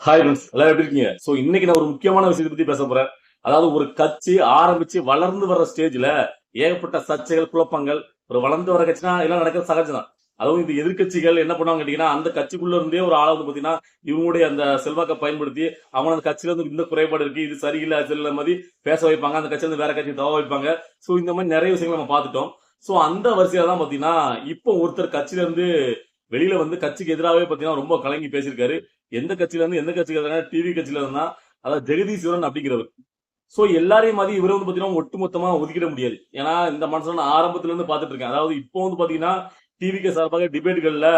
Hi friends எல்லாரும் எப்படி இருக்கீங்க? ஸோ இன்னைக்கு நான் ஒரு முக்கியமான விஷயத்தை பத்தி பேச போறேன். அதாவது ஒரு கட்சி ஆரம்பிச்சு வளர்ந்து வர்ற ஸ்டேஜ்ல ஏகப்பட்ட சர்ச்சைகள் குழப்பங்கள் ஒரு வளர்ந்து வர கட்சினா எல்லாம் நடக்கிறது சகஜம் தான் அதுவும் இந்த எதிர்க்கட்சிகள் என்ன பண்ணுவாங்க கேட்டீங்கன்னா அந்த கட்சிக்குள்ள இருந்தே ஒரு ஆளை வந்து பாத்தீங்கன்னா இவங்களுடைய அந்த செல்வாக்கை பயன்படுத்தி அவங்க அந்த கட்சியில இருந்து இந்த குறைபாடு இருக்கு இது சரியில்லை அது சரியில்லை மாதிரி பேச வைப்பாங்க. அந்த கட்சியில இருந்து வேற கட்சி தவ வைப்பாங்க. ஸோ இந்த மாதிரி நிறைய விஷயங்கள் நம்ம பார்த்துட்டோம். ஸோ அந்த வரிசையில தான் பாத்தீங்கன்னா இப்போ ஒருத்தர் கட்சியில இருந்து வெளியில வந்து கட்சிக்கு எதிராகவே பாத்தீங்கன்னா ரொம்ப கலங்கி பேசியிருக்காரு. எந்த கட்சியில இருந்து எந்த கட்சிக்கு எதிராக டிவி கட்சியில இருந்தா அதாவது ஜெகதீஸ்வரன் அப்படிங்கிறவர் சோ எல்லாரையும் மாதிரி இவரை வந்து பாத்தீங்கன்னா ஒட்டுமொத்தமா ஒதுக்கிட முடியாது. ஏன்னா இந்த மனுஷன் நான் ஆரம்பத்துல இருந்து பாத்துட்டு இருக்கேன். அதாவது இப்போ வந்து பாத்தீங்கன்னா டிவிக்கு சார்பாக டிபேட்டுகள்ல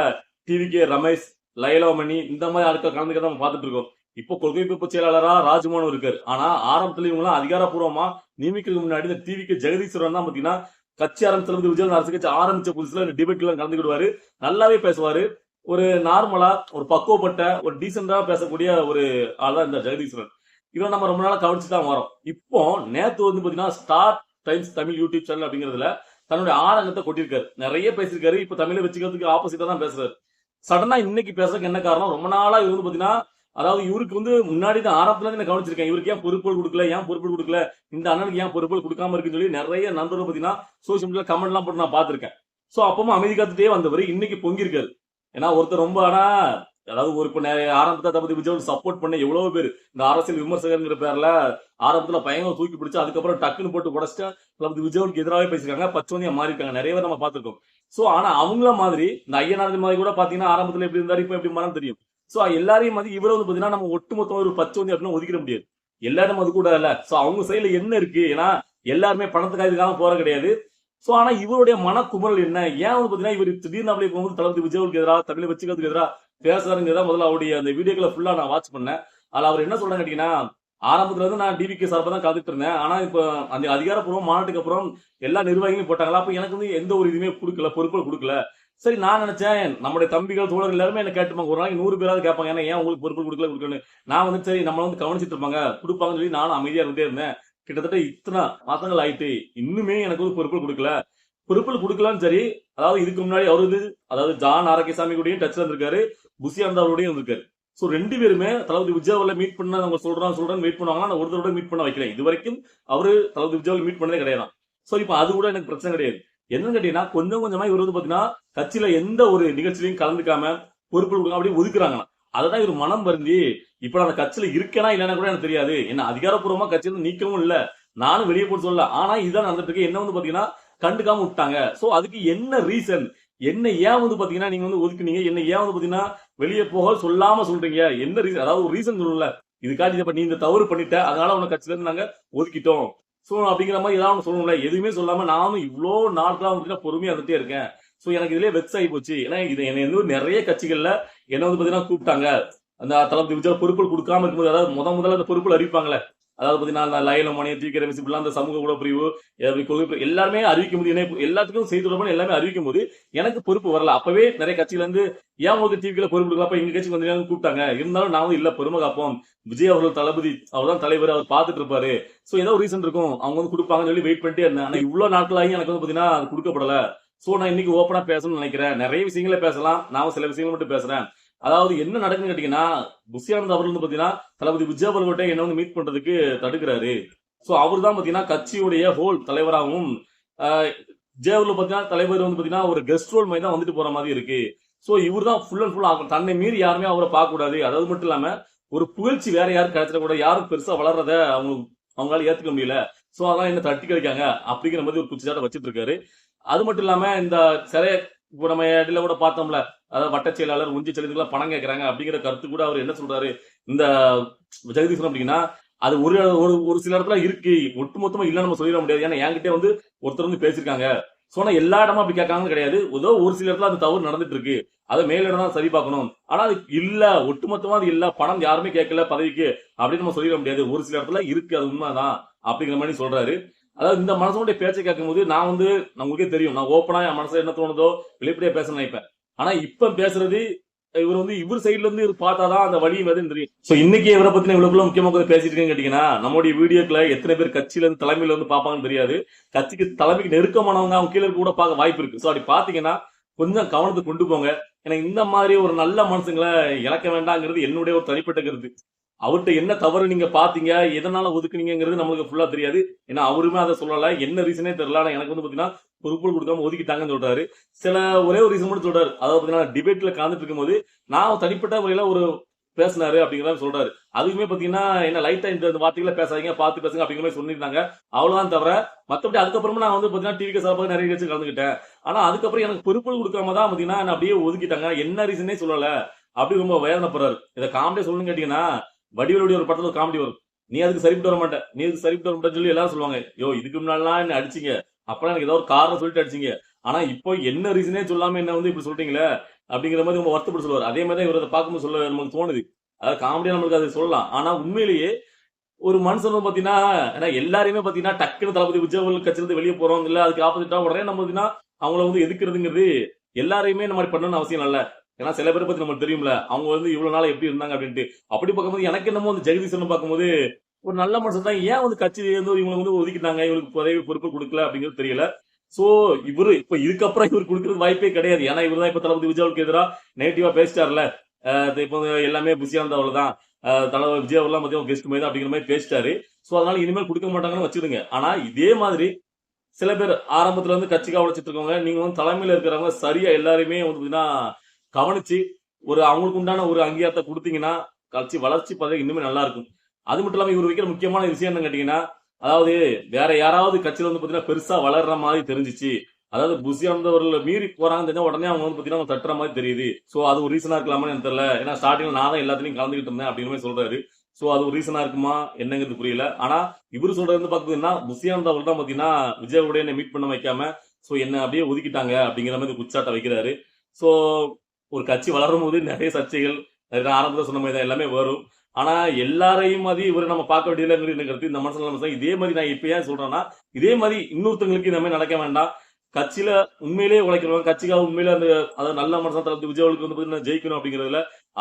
டிவிகே ரமேஷ் லைலாமணி இந்த மாதிரி ஆட்கள் கலந்துக்கிறத நம்ம பாத்துட்டு இருக்கோம். இப்போ கொள்கை பிறப்பு செயலாளரா ராஜ்மோகன் இருக்காரு. ஆனா ஆரம்பத்துல இவங்க அதிகாரப்பூர்வமா நியமிக்கிறதுக்கு முன்னாடி இந்த டிவிக்கு ஜெகதீஸ்வரன் தான் பாத்தீங்கன்னா கட்சி ஆரம்பிச்சது விஜய் அரசு கட்சி ஆரம்பிச்ச புதுசுல இந்த டிபேட்ல கலந்துக்கிடுவாரு. நல்லாவே பேசுவாரு. ஒரு நார்மலா ஒரு பக்குவப்பட்ட ஒரு டீசெண்டா பேசக்கூடிய ஒரு ஆள் தான் இந்த ஜெகதீஸ்வரன். இவன் நம்ம ரொம்ப நாளா கவனிச்சு தான் வரோம். இப்போ நேத்து வந்து பாத்தீங்கன்னா star times Tamil YouTube channel அப்படிங்கிறதுல தன்னுடைய ஆரங்கத்தை கொட்டியிருக்காரு. நிறைய பேசியிருக்காரு. இப்ப தமிழை வச்சுக்கிறதுக்கு ஆப்போசிட்டா தான் பேசுறாரு. சடனா இன்னைக்கு பேசுறதுக்கு என்ன காரணம்? ரொம்ப நாளா இருந்து வந்து பாத்தீங்கன்னா அதாவது இவருக்கு வந்து முன்னாடி தான் ஆரம்பத்துல இருந்து நான் கவனிச்சிருக்கேன். இவருக்கு ஏன் பொறுப்புகள் கொடுக்கல? ஏன் பொறுப்புகள் கொடுக்கல? இந்த அண்ணனுக்கு ஏன் பொறுப்புகள் கொடுக்காம இருக்குன்னு சொல்லி நிறைய நண்பர்கள் பாத்தீங்கன்னா சோசியல் மீடியா கமெண்ட் எல்லாம் போட்டு நான் பாத்திருக்கேன் சோ அப்பமா அமைதி காத்துட்டே வந்தவர் இன்னைக்கு பொங்கியிருக்காரு ஏன்னா ஒருத்தர் ரொம்ப ஆனா அதாவது ஒரு ஆரம்பத்தை தளபதி விஜய் சப்போர்ட் பண்ண எவ்வளவு பேர். இந்த அரசியல் விமர்சகங்கிற பேர்ல ஆரம்பத்துல பயங்கரம் தூக்கி பிடிச்சு அதுக்கப்புறம் டக்குன்னு போட்டு உடச்சிட்டு தளபதி விஜய்வுக்கு எதிராகவே பேசிருக்காங்க பச்சோந்தியா மாறி இருக்காங்க நிறைய பேர் நம்ம பார்த்திருக்கோம். சோ ஆனா அவங்கள மாதிரி இந்த ஐயனாரதி மாதிரி கூட பாத்தீங்கன்னா ஆரம்பத்துல எப்படி இருந்தாரு இப்ப எப்படி மரம் தெரியும். சோ எல்லாரையும் வந்து இவரை வந்து பாத்தீங்கன்னா நம்ம ஒட்டுமொத்தம் ஒரு பச்சவந்தி அப்படின்னு ஒதுக்கிட முடியாது. எல்லாரும் அது கூட இல்ல. சோ அவங்க சைடுல என்ன இருக்கு? ஏன்னா எல்லாருமே பணத்துக்காக இதுக்காக போற கிடையாது. சோ ஆனா இவருடைய மனக்குமரல் என்ன? ஏன் வந்து பாத்தீங்கன்னா இவர் திடீர்னு அப்படியே போகும்போது தளபதி விஜய்க்கு எதிராக தமிழை வச்சுக்கிறதுக்கு எதிராக பேசுறாருங்கிறதா முதல்ல அவருடைய அந்த வீடியோக்களை ஃபுல்லா நான் வாட்ச் பண்ணேன். அதுல அவர் என்ன சொல்றாங்க கேட்டீங்கன்னா ஆரம்பத்துல இருந்து நான் டிபிகே சார்பா தான் காத்துட்டு இருந்தேன். ஆனா இப்போ அந்த அதிகாரப்பூர்வம் மாநாட்டுக்கு அப்புறம் எல்லா நிர்வாகிகளும் போட்டாங்களா? அப்ப எனக்கு வந்து எந்த ஒரு இதுவுமே கொடுக்கல பொறுப்புகள் கொடுக்கல. சரி நான் நினைச்சேன். நம்முடைய தம்பிகள் தோழர்கள் எல்லாருமே என்ன கேட்டுப்பாங்க. ஒரு நாளைக்கு நூறு பேராவது கேட்பாங்க. ஏன்னா ஏன் உங்களுக்கு பொருட்கள் கொடுக்கல கொடுக்கணும் நான் வந்து சரி நம்மள வந்து கவனிச்சிட்டு இருப்பாங்க. கொடுப்பாங்கன்னு சொல்லி நானும் அமைதியா இருந்தே இருந்தேன். கிட்டத்தட்ட இத்தனை மாசங்கள் ஆயிட்டு இன்னுமே எனக்கு வந்து பொருட்கள் கொடுக்கல. பொறுப்புகள் கொடுக்கலாம்னு சரி அதாவது இதுக்கு முன்னாடி அவரு வந்து அதாவது ஜான் ஆரோக்கியசாமி கூடயும் டச்ல இருந்திருக்காரு. புசி அவரோடயும் இருந்திருக்காரு. ஸோ ரெண்டு பேருமே தளபதி விஜயாவில் மீட் பண்ண அவங்க சொல்றான் சொல்றான்னு வெயிட் பண்ணுவாங்கன்னா நான் ஒரு தடவை மீட் பண்ண வைக்கல. இது வரைக்கும் அவரு தளபதி விஜயாவில் மீட் பண்ணதே கிடையாது. ஸோ இப்போ அது கூட எனக்கு பிரச்சனை கிடையாது. என்னன்னு கேட்டீங்கன்னா கொஞ்சம் கொஞ்சமா இவர் வந்து பாத்தீங்கன்னா கட்சியில எந்த ஒரு நிகழ்ச்சியிலையும் கலந்துக்காம பொறுப்பு கொடுக்காம அப்படியே ஒதுக்குறாங்க அததான் இவர் மனம் வருந்தி இப்ப நான் அந்த கட்சியில இருக்கேனா இல்லைன்னா கூட எனக்கு தெரியாது. என்ன அதிகாரப்பூர்வமா கட்சியில நீக்கவும் இல்ல. நானும் வெளியே போட்டு சொல்லல. ஆனா இதுதான் நடந்துட்டு இருக்கு. என்ன வந்து பாத்தீங்கன்னா கண்டுக்காம விட்டாங்க. சோ அதுக்கு என்ன ரீசன் என்ன ஏன் வந்து பாத்தீங்கன்னா நீங்க வந்து ஒதுக்குனீங்க? என்ன ஏன் வந்து பாத்தீங்கன்னா வெளியே போக சொல்லாம சொல்றீங்க? என்ன ரீசன் அதாவது ஒரு ரீசன் சொல்லல இதுக்காண்டி இப்ப நீ இந்த தவறு பண்ணிட்ட. அதனால உனக்கு கட்சியில இருந்து நாங்க ஒதுக்கிட்டோம். ஸோ அப்படிங்கிற மாதிரி ஏதாவது சொல்லணும்ல. எதுவுமே சொல்லாமல் நானும் இவ்வளோ நாட்களாக வந்து பொறுமையாக இருந்துட்டே இருக்கேன். ஸோ எனக்கு இதுலேயே வெக்ஸ் ஆகி போச்சு. ஏன்னா இது என்னை வந்து நிறைய கட்சிகள்ல என்ன வந்து பாத்தீங்கன்னா கூப்பிட்டாங்க. அந்த தளபதி விஜய் பொறுப்புகள் கொடுக்காம இருக்கும்போது அதாவது முத முதல்ல அந்த பொறுப்புகள் அறிவிப்பாங்களே அதாவது பாத்தீங்கன்னா லயல மணி தீக்கிர மிஸ் இப்படிலாம் அந்த சமூக கூட பிரிவு அப்படி கொள்கை எல்லாருமே அறிவிக்க முடியும். இணைப்பு எல்லாத்துக்கும் செய்து தொடர்பான எல்லாமே அறிவிக்கும் போது எனக்கு பொறுப்பு வரல. அப்பவே நிறைய கட்சியில இருந்து ஏன் உங்களுக்கு டிவியில பொறுப்பு கொடுக்கல? அப்ப எங்க கட்சிக்கு வந்து கூப்பிட்டாங்க. இருந்தாலும் நான் வந்து இல்ல பொறுமை காப்போம். விஜய் அவர்கள் தளபதி அவர் தான் தலைவர் அவர் பார்த்துட்டு இருப்பாரு. சோ ஏதோ ஒரு ரீசன் இருக்கும். அவங்க வந்து கொடுப்பாங்கன்னு சொல்லி வெயிட் பண்ணிட்டே இருந்தேன். ஆனால் இவ்வளோ நாட்களாகி எனக்கு வந்து பாத்தீங்கன்னா கொடுக்கப்படல. சோ நான் இன்னைக்கு ஓப்பனா பேசணும்னு நினைக்கிறேன். நிறைய விஷயங்கள பேசலாம். நான் சில விஷயங்கள் மட்டும் பேசுறேன். அதாவது என்ன நடக்குன்னு கேட்டீங்கன்னா புஷியானந்த் அவர் வந்து பாத்தீங்கன்னா தளபதி விஜய் அவர்கள்ட்ட என்ன வந்து மீட் பண்றதுக்கு தடுக்கிறாரு. சோ அவர் தான் பாத்தீங்கன்னா கட்சியுடைய ஹோல் தலைவராகவும் ஜேவர்ல பாத்தீங்கன்னா தலைவர் வந்து பாத்தீங்கன்னா ஒரு கெஸ்ட் ரோல் மாதிரி தான் வந்துட்டு போற மாதிரி இருக்கு. சோ இவர் தான் ஃபுல் அண்ட் ஃபுல் ஆகும். தன்னை மீறி யாருமே அவரை பார்க்க கூடாது அதாவது மட்டும் இல்லாம ஒரு புகழ்ச்சி வேற யாரும் கிடைச்சிடக்கூடாது யாரும் பெருசா வளர்றத அவங்க அவங்களால ஏத்துக்க முடியல. சோ அதான் என்ன தட்டி கிடைக்காங்க அப்படிங்கிற மாதிரி ஒரு குச்சிச்சாட்டை வச்சிட்டு இருக்காரு. அது மட்டும் இல்லாம இந்த சிறைய இப்போ நம்ம இடையில கூட பார்த்தோம்ல. அதாவது வட்ட செயலாளர் உஞ்சி செயலாளர் பணம் கேட்கறாங்க அப்படிங்கிற கருத்து கூட அவர் என்ன சொல்றாரு? இந்த ஜெகதீசன் அப்படின்னா அது ஒரு ஒரு ஒரு சில இடத்துல இருக்கு. ஒட்டுமொத்தமா இல்ல நம்ம சொல்லிட முடியாது. ஏன்னா என்கிட்ட வந்து ஒருத்தர் வந்து பேசியிருக்காங்க. சொன்னா எல்லா இடமா அப்படி கேட்காங்கன்னு கிடையாது. ஏதோ ஒரு சில இடத்துல அந்த தவறு நடந்துட்டு இருக்கு அதை மேலிடம் தான் சரி பார்க்கணும். ஆனா அது இல்ல. ஒட்டுமொத்தமா அது இல்ல. பணம் யாருமே கேட்கல பதவிக்கு அப்படின்னு நம்ம சொல்லிட முடியாது. ஒரு சில இடத்துல இருக்கு. அது உண்மைதான். அப்படிங்கிற மாதிரி சொல்றாரு. அதாவது இந்த மனசனுடைய பேச்சை கேட்கும்போது நான் வந்து உங்களுக்கே தெரியும். நான் ஓப்பனா என் மனசுல என்ன தோணுதோ வெளிப்படையா பேச நினைப்பேன். ஆனா இப்ப பேசுறது இவர் வந்து இவர் சைடுல இருந்து இவர் பார்த்தாதான் அந்த வழி எதுன்னு தெரியும். சோ இன்னைக்கு இவரை பத்தின இவ்வளவு முக்கியமா பேசிட்டு இருக்கேன்னு கேட்டீங்கன்னா நம்மளுடைய வீடியோக்களை எத்தனை பேர் கட்சியில இருந்து தலைமையில இருந்து பாப்பாங்கன்னு தெரியாது. கட்சிக்கு தலைமைக்கு நெருக்கமானவங்க அவங்க கீழே இருக்க கூட பார்க்க வாய்ப்பு இருக்கு. சோ அப்படி பாத்தீங்கன்னா கொஞ்சம் கவனத்தை கொண்டு போங்க. ஏன்னா இந்த மாதிரி ஒரு நல்ல மனுஷங்களை இழக்க வேண்டாங்கிறது என்னுடைய ஒரு தனிப்பட்ட கருத்து. அவர்கிட்ட என்ன தவறு நீங்க பாத்தீங்க எதனால ஒதுக்குனீங்கிறது நம்மளுக்கு ஃபுல்லா தெரியாது. ஏன்னா அவருமே அதை சொல்லல. என்ன ரீசனே தெரியல. ஆனா எனக்கு வந்து பாத்தீங்கன்னா பொறுப்பு கொடுக்காம ஒதுக்கிட்டாங்கன்னு சொல்றாரு. சில ஒரே ஒரு ரீசன் மட்டும் சொல்றாரு. அதாவது பாத்தீங்கன்னா டிபேட்ல கலந்துட்டு இருக்கும்போது நான் தனிப்பட்ட முறையில ஒரு பேசினாரு அப்படிங்கிற மாதிரி சொல்றாரு. அதுக்குமே பாத்தீங்கன்னா என்ன லைட்டா இந்த வார்த்தைகளை பேசாதீங்க பார்த்து பேசுங்க அப்படிங்கிற மாதிரி சொல்லியிருந்தாங்க. அவ்வளவுதான் தவிர மத்தபடி அதுக்கப்புறமா நான் வந்து பாத்தீங்கன்னா டிவிக்கு சார்பாக நிறைய நிகழ்ச்சி கலந்துக்கிட்டேன். ஆனா அதுக்கப்புறம் எனக்கு பொறுப்பு கொடுக்காம தான் பாத்தீங்கன்னா என்ன அப்படியே ஒதுக்கிட்டாங்க. என்ன ரீசனே சொல்லல. அப்படி ரொம்ப வேதனைப்படுறாரு இதை காமெடியா சொல்லணும்னு கேட்டீங்கன்னா வடிவலுடைய ஒரு படத்துல காமெடி வரும். நீ அதுக்கு சரிப்பட்டு வர மாட்டேன் நீ அதுக்கு சரிப்பட்டு வர மாட்டேன்னு சொல்லி எல்லாரும் சொல்லுவாங்க. யோ இதுக்கு முன்னாடிலாம் என்ன அடிச்சீங்க? அப்பெல்லாம் எனக்கு ஏதோ ஒரு காரணம் சொல்லிட்டு அடிச்சீங்க. ஆனா இப்போ என்ன ரீசனே சொல்லாம என்ன வந்து இப்படி சொல்றீங்களே அப்படிங்கிற மாதிரி ரொம்ப வருத்தப்பட்டு சொல்லுவார். அதே மாதிரி தான் இவர் அதை பார்க்கும்போது சொல்ல நமக்கு தோணுது. அதாவது காமெடியா நம்மளுக்கு அதை சொல்லலாம். ஆனா உண்மையிலேயே ஒரு மனுஷன் வந்து பாத்தீங்கன்னா ஏன்னா எல்லாரையுமே பாத்தீங்கன்னா டக்குன்னு தளபதி விஜய் கட்சியிலிருந்து வெளியே போறோம் இல்ல அதுக்கு ஆப்போசிட்டா உடனே நம்ம பாத்தீங்கன்னா அவங்கள வந்து எதுக்குறதுங்கிறது எல்லாரையுமே இந்த மாதிரி பண்ணணும்னு அவசியம் இல்ல. ஏன்னா சில பேரை பத்தி நமக்கு தெரியும்ல. அவங்க வந்து இவ்வளவு நாள் எப்படி இருந்தாங்க அப்படின்ட்டு. அப்படி பார்க்கும்போது எனக்கு என்னமோ வந்து ஜெகதீசன் பார்க்கும்போது ஒரு நல்ல மனுஷன் தான். ஏன் வந்து கட்சி வந்து இவங்களை வந்து ஒதுக்கிட்டாங்க? இவங்களுக்கு பதவி பொறுப்பு கொடுக்கல அப்படிங்கிறது தெரியல. சோ இவரு இப்ப இதுக்கப்புறம் இவர் கொடுக்கறது வாய்ப்பே கிடையாது. ஏன்னா இவர் தான் இப்ப தளபதி விஜயாவுக்கு எதிராக நெகட்டிவா பேசிட்டார்ல இப்போ எல்லாமே பிஸியானது அவ்வளவுதான் அஹ் தளபதி விஜய் அவர்லாம் மத்தியம் கெஸ்ட் மாதிரி தான் அப்படிங்கிற மாதிரி பேசிட்டாரு. சோ அதனால இனிமேல் கொடுக்க மாட்டாங்கன்னு வச்சுருங்க ஆனா இதே மாதிரி சில பேர் ஆரம்பத்துல வந்து கட்சிக்காக உழைச்சிட்டு இருக்கவங்க நீங்க வந்து தலைமையில இருக்கிறவங்க சரியா எல்லாருமே வந்து பாத்தீங்கன்னா கவனிச்சு ஒரு அவங்களுக்கு உண்டான ஒரு அங்கீகாரத்தை கொடுத்தீங்கன்னா கட்சி வளர்ச்சி பதவி இன்னுமே நல்லா இருக்கும். அது மட்டும் இல்லாம இவர் வைக்கிற முக்கியமான விஷயம் என்ன கேட்டீங்கன்னா அதாவது வேற யாராவது கட்சியில வந்து பாத்தீங்கன்னா பெருசா வளர்ற மாதிரி தெரிஞ்சிச்சு. அதாவது புசியானவர்கள் மீறி போறாங்க தெரிஞ்சா உடனே அவங்க வந்து பாத்தீங்கன்னா அவங்க தட்டுற மாதிரி தெரியுது. சோ அது ஒரு ரீசனா இருக்கலாமான்னு எனக்கு தெரியல. ஏன்னா ஸ்டார்டிங்ல நான் தான் எல்லாத்துலயும் கலந்துகிட்டு இருந்தேன் அப்படின்னு சொல்றாரு. சோ அது ஒரு ரீசனா இருக்குமா? என்னங்கிறது புரியல. ஆனா இவர் சொல்றது வந்து பாத்தீங்கன்னா புசியானந்த் அவர்கள் தான் பாத்தீங்கன்னா விஜய் உடைய மீட் பண்ண வைக்காம சோ என்ன அப்படியே ஒதுக்கிட்டாங்க அப்படிங்கிற மாதிரி குச்சாட்டை வைக்கிறாரு. சோ ஒரு கட்சி வளரும் போது நிறைய சர்ச்சைகள் நான் ஆரம்பத்தில் சொன்ன மாதிரி தான் எல்லாமே வரும். ஆனா எல்லாரையும் மாதிரி இவரை நம்ம பார்க்க வேண்டியதுங்கிறது எனக்கு கருத்து இந்த மனசுல நம்ம இதே மாதிரி நான் இப்ப ஏன் சொல்றேன்னா இதே மாதிரி இன்னொருத்தங்களுக்கு இந்த மாதிரி நடக்க வேண்டாம். கட்சியில உண்மையிலேயே உழைக்கிறவங்க கட்சிக்காக உண்மையில அந்த அதாவது நல்ல மனசா தளபதி விஜய்களுக்கு வந்து பாத்தீங்கன்னா ஜெயிக்கணும் அப்படிங்கறதுல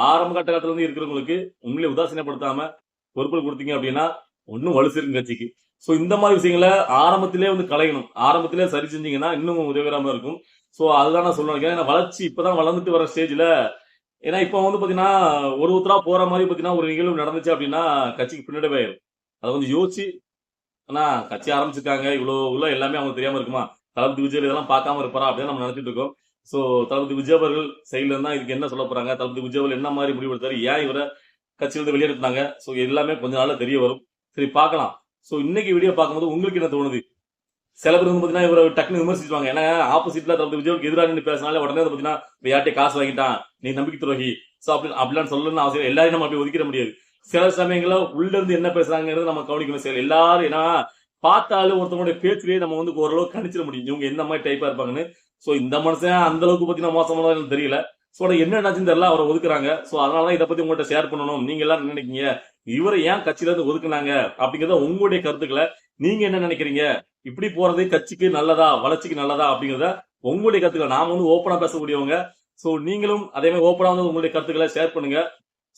ஆரம்ப கட்டத்துல இருந்து இருக்கிறவங்களுக்கு உண்மையிலே உதாசீனப்படுத்தாம பொறுப்புகள் கொடுத்தீங்க அப்படின்னா ஒன்றும் வலுசிருக்கும் கட்சிக்கு. சோ இந்த மாதிரி விஷயங்களை ஆரம்பத்திலே வந்து களையணும். ஆரம்பத்திலே சரி செஞ்சீங்கன்னா இன்னும் உதவிகரமா இருக்கும். ஸோ அதுதான் நான் சொல்லணும் ஏன்னா வளர்ச்சி இப்போதான் வளர்ந்துட்டு வர ஸ்டேஜில் ஏன்னா இப்போ வந்து பார்த்தீங்கன்னா ஒரு ஒருத்தராக போகிற மாதிரி பார்த்தீங்கன்னா ஒரு நிகழ்வு நடந்துச்சு அப்படின்னா கட்சிக்கு பின்னாடி ஆயிரும். அதை கொஞ்சம் யோசிச்சு ஆனா கட்சி ஆரம்பிச்சிருக்காங்க. இவ்வளோ உள்ள எல்லாமே அவங்க தெரியாம இருக்குமா? தளபதி விஜய் இதெல்லாம் பார்க்காம இருப்பாரா? அப்படின்னு நம்ம நினைச்சிட்டு இருக்கோம். ஸோ தளபதி விஜய் அவர்கள் சைட்ல இருந்தா இதுக்கு என்ன சொல்ல போறாங்க? தளபதி விஜய் அவர்கள் என்ன மாதிரி முடிவெடுத்தாரு ஏன் இவரை கட்சியிலிருந்து வெளியேறினாங்க ஸோ எல்லாமே கொஞ்ச நாள்ல தெரிய வரும். சரி பார்க்கலாம். ஸோ இன்னைக்கு வீடியோ பார்க்கும்போது உங்களுக்கு என்ன தோணுது? சில பேர் வந்து பார்த்தீங்கன்னா இவரை டக்குனு விமர்சிச்சுவாங்க. ஏன்னா ஆப்போசிட்ல தளபதி விஜய்க்கு எதிராக நின்று பேசினாலே உடனே வந்து பார்த்தீங்கன்னா யார்ட்டே காசு வாங்கிட்டான்? நீ நம்பிக்கை துரோகி. ஸோ அப்படி அப்படிலாம் சொல்லணும்னு அவசியம் எல்லாரையும் நம்ம அப்படி ஒதுக்கிட முடியாது. சில சமயங்களில் உள்ள இருந்து என்ன பேசுறாங்கிறது நம்ம கவனிக்கணும். சரி எல்லாரும் ஏன்னா பார்த்தாலும் ஒருத்தவங்களுடைய பேச்சுலேயே நம்ம வந்து ஓரளவு கணிச்சிட முடியும். இவங்க எந்த மாதிரி டைப்பா இருப்பாங்கன்னு. ஸோ இந்த மனுஷன் அந்த அளவுக்கு பார்த்தீங்கன்னா மோசமானதா தெரியல. ஸோ என்ன என்னாச்சுன்னு தெரியல. அவரை ஒதுக்குறாங்க. சோ அதனாலதான் இதை பத்தி உங்கள்கிட்ட ஷேர் பண்ணணும். நீங்க எல்லாம் நினைக்கீங்க இவரை ஏன் கட்சியில இருந்து ஒதுக்குனாங்க? அப்படிங்கறத உங்களுடைய கருத்துக்களை நீங்க என்ன நினைக்கிறீங்க? இப்படி போறது கட்சிக்கு நல்லதா வளர்ச்சிக்கு நல்லதா அப்படிங்கிறத உங்களுடைய கருத்துக்களை நாம வந்து ஓப்பனா பேசக்கூடியவங்க. சோ நீங்களும் அதே மாதிரி ஓப்பனா வந்து உங்களுடைய கருத்துக்களை ஷேர் பண்ணுங்க.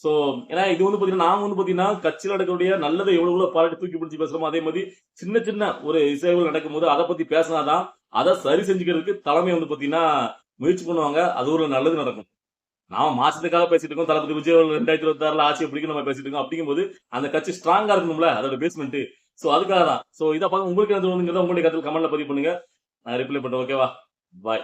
சோ ஏன்னா இது வந்து பாத்தீங்கன்னா நாம வந்து பாத்தீங்கன்னா கட்சியில் நடக்கக்கூடிய நல்லதை எவ்வளவு எவ்வளோ பாராட்டி தூக்கி பிடிச்சி பேசுறோமோ அதே மாதிரி சின்ன சின்ன ஒரு இசைவுகள் நடக்கும்போது அதை பத்தி பேசினாதான் அதை சரி செஞ்சுக்கிறதுக்கு தலைமை வந்து பாத்தீங்கன்னா முயற்சி பண்ணுவாங்க. அது ஒரு நல்லது நடக்கும். நாம மாசத்துக்காக பேசிட்டு இருக்கோம். தளபதி விஜய் ரெண்டாயிரத்தி இருபத்தி ஆறுல ஆட்சி பிடிக்கும் நம்ம பேசிட்டு இருக்கோம். அப்படிங்கும்போது அந்த கட்சி ஸ்ட்ராங்கா இருக்கணும்ல அதோட பேஸ்மெண்ட் சோ அதுக்காக தான் சோ இதை பார்க்க உங்களுக்கு என்ன தோணுங்கிறத உங்களுடைய கருத்து கமெண்ட்ல பதிவு பண்ணுங்க. நான் ரிப்ளை பண்ணுறேன் ஓகேவா பாய்